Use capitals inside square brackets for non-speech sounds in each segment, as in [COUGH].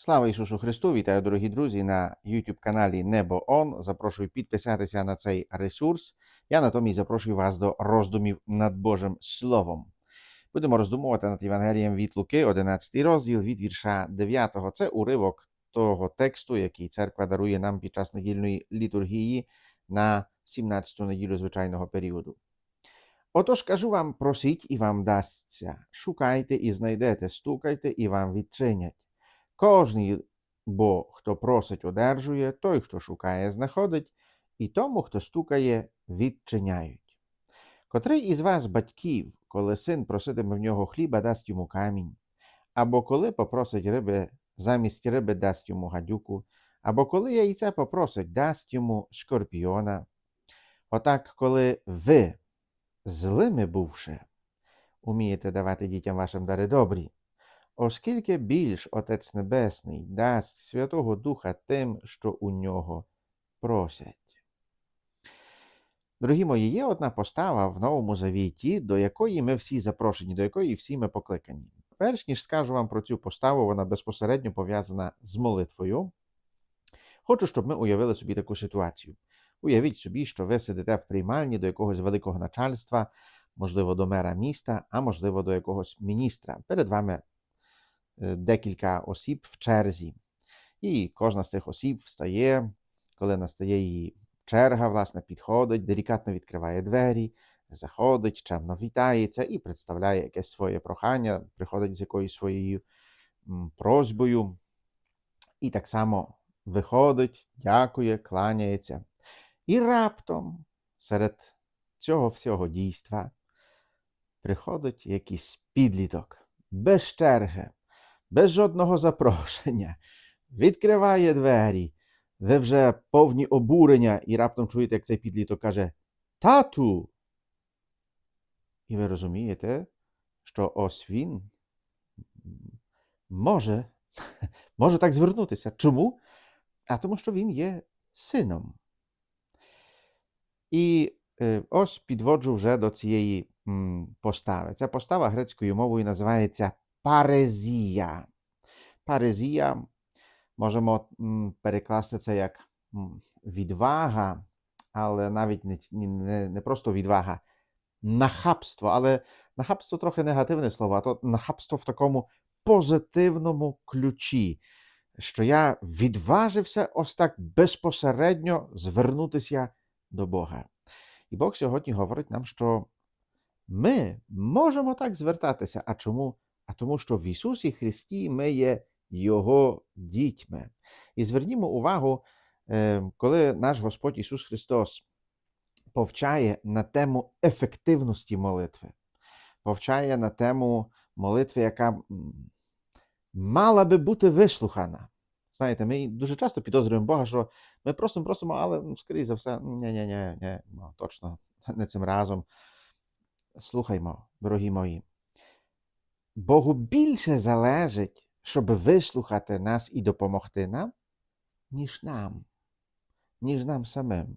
Слава Ісусу Христу! Вітаю, дорогі друзі, на YouTube каналі Небо Он. Запрошую підписатися на цей ресурс. Я натомість запрошую вас до роздумів над Божим Словом. Будемо роздумувати над Євангелієм від Луки, 11 розділ від вірша 9. Це уривок того тексту, який церква дарує нам під час недільної літургії на 17-ту неділю звичайного періоду. Отож кажу вам, просіть і вам дасться, шукайте і знайдете, стукайте і вам відчинять. Кожний, бо хто просить, одержує, той, хто шукає, знаходить, і тому, хто стукає, відчиняють. Котрий із вас, батьків, коли син проситиме в нього хліба, дасть йому камінь, або коли попросить риби, замість риби дасть йому гадюку, або коли яйце попросить, дасть йому скорпіона. Отак, коли ви, злими бувши, умієте давати дітям вашим дари добрі, оскільки більш Отець Небесний дасть Святого Духа тим, що у нього просять. Дорогі мої, є одна постава в Новому Завіті, до якої ми всі запрошені, до якої всі ми покликані. Перш ніж скажу вам про цю поставу, вона безпосередньо пов'язана з молитвою. Хочу, щоб ми уявили собі таку ситуацію. Уявіть собі, що ви сидите в приймальні до якогось великого начальства, можливо, до мера міста, а можливо, до якогось міністра. Перед вами декілька осіб в черзі. І кожна з тих осіб встає, коли настає її черга, власне, підходить, делікатно відкриває двері, заходить, чемно вітається і представляє якесь своє прохання, приходить з якоюсь своєю просьбою. І так само виходить, дякує, кланяється. І раптом серед цього всього дійства приходить якийсь підліток без черги, без жодного запрошення, відкриває двері. Ви вже повні обурення, і раптом чуєте, як цей підліток каже Тату. І ви розумієте, що ось він може, може так звернутися. Чому? А тому, що він є сином. І е, ось підводжу вже до цієї постави. Ця постава грецькою мовою називається парезія. Парезія можемо перекласти це як відвага, але навіть не, не, не просто відвага, нахабство. Але нахабство трохи негативне слово, а то нахабство в такому позитивному ключі, що я відважився ось так безпосередньо звернутися до Бога. І Бог сьогодні говорить нам, що ми можемо так звертатися. А чому? А тому, що в Ісусі Христі ми є Його дітьми. І звернімо увагу, е, коли наш Господь Ісус Христос повчає на тему ефективності молитви, повчає на тему молитви, яка мала би бути вислухана. Знаєте, ми дуже часто підозрюємо Бога, що ми просимо, просимо, але, ну, скоріше за все, ні, ні, ні, ну, точно не цим разом. Слухаймо, дорогі мої. Богу більше залежить, щоб вислухати нас і допомогти нам, ніж нам, ніж нам самим.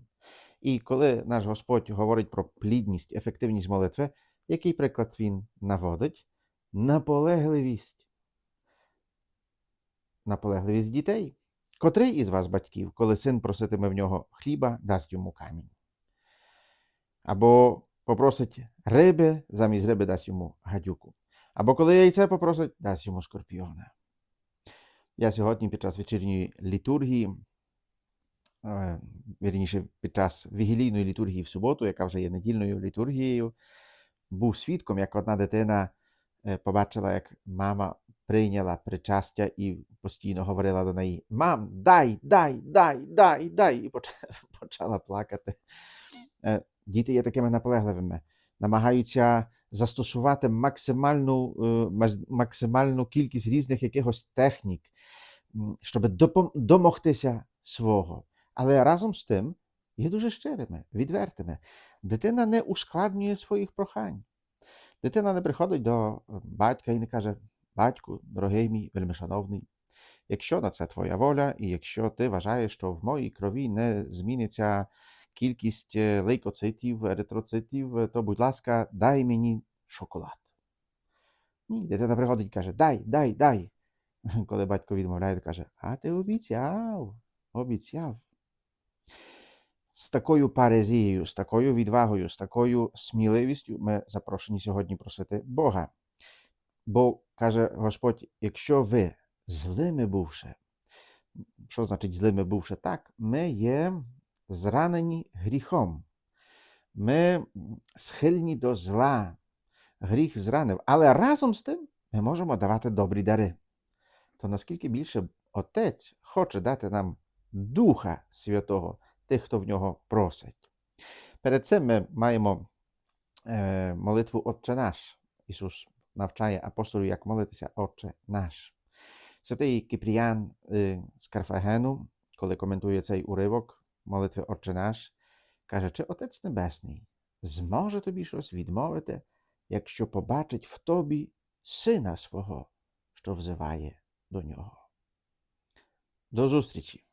І коли наш Господь говорить про плідність, ефективність молитви, який приклад він наводить? Наполегливість. Наполегливість дітей. Котрий із вас, батьків, коли син проситиме в нього хліба, дасть йому камінь? Або попросить риби, замість риби дасть йому гадюку. Або коли яйце попросить, дасть йому скорпіона. Я сьогодні під час вечірньої літургії, е, вірніше, під час вігілійної літургії в суботу, яка вже є недільною літургією, був свідком, як одна дитина е, побачила, як мама прийняла причастя і постійно говорила до неї: Мам, дай, дай, дай, дай, дай, і [LAUGHS] почала плакати. Е, Діти є такими наполегливими, намагаються застосувати максимальну, е, максимальну кількість різних якихось технік, щоб домогтися свого. Але разом з тим є дуже щирими, відвертими. Дитина не ускладнює своїх прохань. Дитина не приходить до е, батька і не каже: Батьку, дорогий мій, вельмишановний, якщо на це твоя воля, і якщо ти вважаєш, що в моїй крові не зміниться кількість е, лейкоцитів, еритроцитів, е, то, будь ласка, дай мені шоколад. Ні, дитина приходить і каже: Дай, дай, дай. [LAUGHS] коли батько відмовляє, то каже: А ти обіцяв, обіцяв. З такою парезією, з такою відвагою, з такою сміливістю ми запрошені сьогодні просити Бога. Бо каже Господь, якщо ви злими бувши, що значить злими бувши? Так, ми є зранені гріхом. Ми схильні до зла. Гріх зранив. Але разом з тим ми можемо давати добрі дари. То наскільки більше Отець хоче дати нам Духа Святого, тих, хто в нього просить. Перед цим ми маємо е, молитву Отче наш. Ісус навчає апостолів, як молитися Отче наш. Святий Кипріян е, з Карфагену, коли коментує цей уривок молитви Отче наш, каже, чи Отець Небесний зможе тобі щось відмовити, якщо побачить в тобі сина свого, що взиває до нього. До зустрічі!